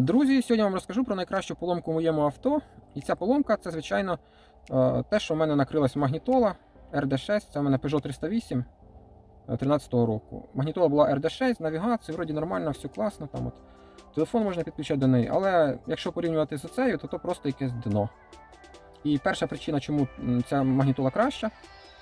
Друзі, сьогодні вам розкажу про найкращу поломку в моєму авто. І ця поломка це, звичайно, е, те, що в мене накрилась магнітола RD6, це в мене Peugeot 308 13-го року. Магнітола була RD6, навігація, вроді нормально, все класно. Там от. Телефон можна підключати до неї, але якщо порівнювати з оцею, то то просто якесь дно. І перша причина, чому ця магнітола краща,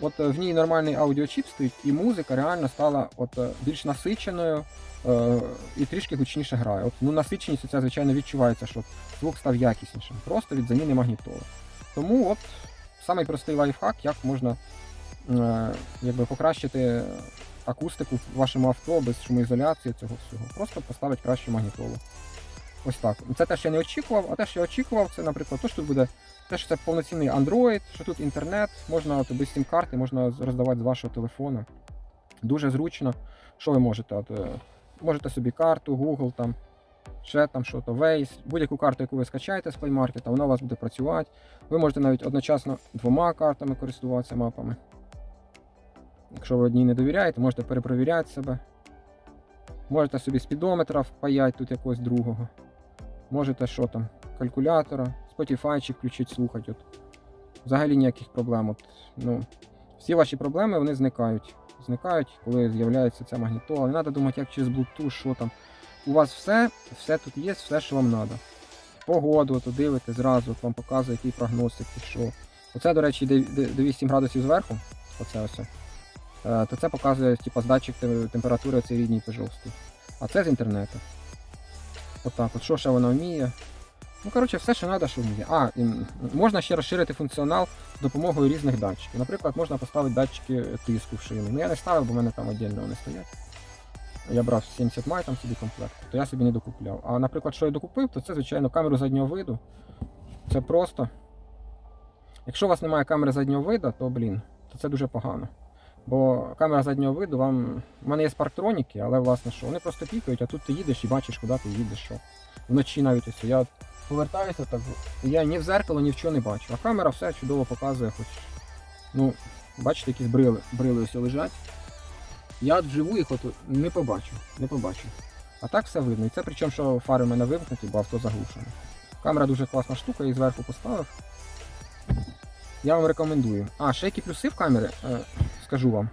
от е, в ній нормальний аудіочіп стоїть, і музика реально стала от, е, більш насиченою е, і трішки гучніше грає. От, ну, насиченість ця, звичайно, відчувається, що звук став якіснішим, просто від заміни магнітоли. Тому от самий простий лайфхак, як можна е, якби, покращити акустику в вашому авто без шумоізоляції цього всього. Просто поставити кращу магнітолу. Ось так. Це те, що я не очікував, а те, що я очікував, це, наприклад, то, що буде те, що це повноцінний Android, що тут інтернет, можна без сім-карти, можна роздавати з вашого телефону. Дуже зручно. Що ви можете? От, е, можете собі карту, Google, там, ще там що то, Waze, будь-яку карту, яку ви скачаєте з Play Market, вона у вас буде працювати. Ви можете навіть одночасно двома картами користуватися мапами. Якщо ви одній не довіряєте, можете перепровіряти себе. Можете собі спідометра впаяти тут якогось другого. Можете що там, калькулятора, Spotify включити, слухати. От. Взагалі ніяких проблем. От, ну, всі ваші проблеми вони зникають. Зникають, коли з'являється ця магнітола. Не треба думати, як через Bluetooth, що там. У вас все, все тут є, все, що вам треба. Погоду, то дивите зразу, от вам показує, який прогноз, який що. Оце, до речі, де, де, де 8 градусів зверху. Оце ось. Е, То це показує типу, з датчик температури цей рідній пожовстий. А це з інтернету. Отак, от що ще вона вміє. Ну, коротше, все, що треба, що вміє. А, і можна ще розширити функціонал з допомогою різних датчиків. Наприклад, можна поставити датчики тиску в шину. Ну я не ставив, бо в мене там віддільно вони стоять. Я брав 70 май там собі комплект, то я собі не докупляв. А наприклад, що я докупив, то це, звичайно, камеру заднього виду. Це просто. Якщо у вас немає камери заднього виду, то блін, то це дуже погано. Бо камера заднього виду вам. У мене є спарктроніки, але власне що, вони просто пікають, а тут ти їдеш і бачиш, куди ти їдеш, що. Вночі навіть ось я повертаюся так, я ні в зеркало, ні в чого не бачу. А камера все чудово показує, хоч. Ну, бачите, якісь брили, брили ось лежать. Я вживу їх от не побачу, не побачу. А так все видно. І це причому, що фари в мене вимкнуті, бо авто заглушене. Камера дуже класна штука, її зверху поставив. Я вам рекомендую. А, ще які плюси в камері, е, скажу вам.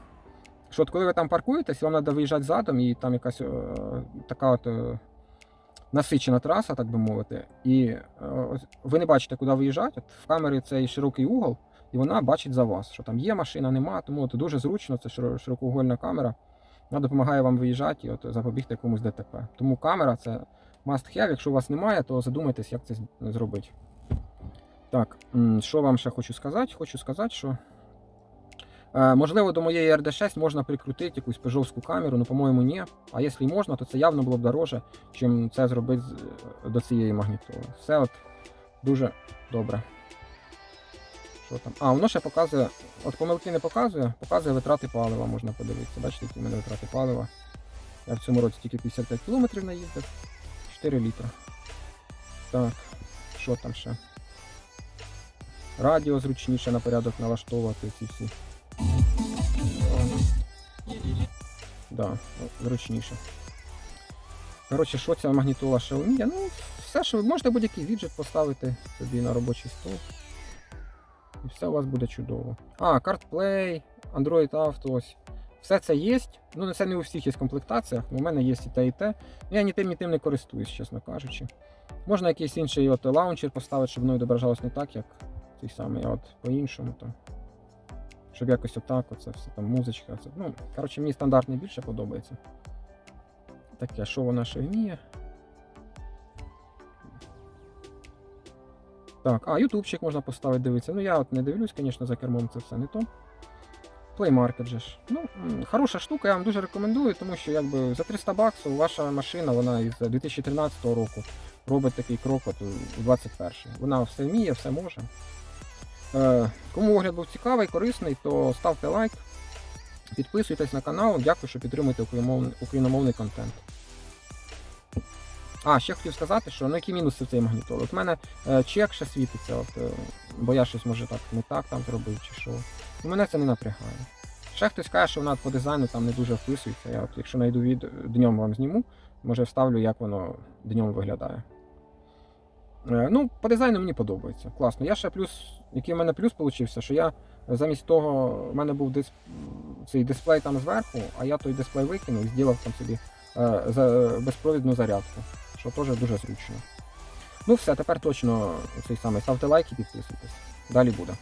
Що от коли ви там паркуєтесь, вам треба виїжджати задом, і там якась е, така от е, насичена траса, так би мовити. І е, ви не бачите, куди виїжджати. От в камері цей широкий угол, і вона бачить за вас, що там є машина, нема. Тому от дуже зручно, це широкоугольна камера. Вона допомагає вам виїжджати і от запобігти якомусь ДТП. Тому камера це must have. Якщо у вас немає, то задумайтесь, як це зробити. Так, що вам ще хочу сказати? Хочу сказати, що можливо до моєї RD6 можна прикрутити якусь пежовську камеру, ну, по-моєму, ні. А якщо можна, то це явно було б дороже, чим це зробити до цієї магнітоли. Все от дуже добре. Що там? А, воно ще показує. От помилки не показує, показує витрати палива, можна подивитися. Бачите, які в мене витрати палива. Я в цьому році тільки 55 км наїздив. 4 літра. Так, що там ще? Радіо зручніше на порядок налаштовувати ці всі. Да, зручніше. Коротше, що ця магнітола ще вміє? Ну, все, що ви можете будь-який віджит поставити собі на робочий стол. І все у вас буде чудово. А, CarPlay, Android Auto, ось. Все це є. Ну, це не у всіх є комплектаціях, у мене є і те, і те. Ну, Я ні тим, ні тим не користуюсь, чесно кажучи. Можна якийсь інший от, лаунчер поставити, щоб воно відображалось не так, як цей самий, от по-іншому. Там. Щоб якось отак, оце все там музичка. Це, ну, коротше, мені стандартний більше подобається. Таке, що вона ще вміє. Так, а, ютубчик можна поставити, дивитися. Ну я от не дивлюсь, звісно, за кермом це все не то. Play Market же ж. Ну, хороша штука, я вам дуже рекомендую, тому що якби за 300 баксів ваша машина, вона із 2013 року робить такий крок от у 21 Вона все вміє, все може. Е, кому огляд був цікавий, корисний, то ставте лайк, підписуйтесь на канал. Дякую, що підтримуєте україномовний, контент. А, ще хотів сказати, що ну які мінуси в цей магнітоли. От в мене е, чек ще світиться, от, е, бо я щось може так не так там зробив чи що. І мене це не напрягає. Ще хтось каже, що вона по дизайну там не дуже вписується. Я от, якщо знайду від днем вам зніму, може вставлю, як воно днем виглядає. Е, Ну, по дизайну мені подобається. Класно. Я ще плюс, який в мене плюс получився, що я замість того, в мене був дисп... цей дисплей там зверху, а я той дисплей викинув і зробив там собі е, безпровідну зарядку, що теж дуже зручно. Ну все, тепер точно цей самий ставте лайк і підписуйтесь. Далі буде.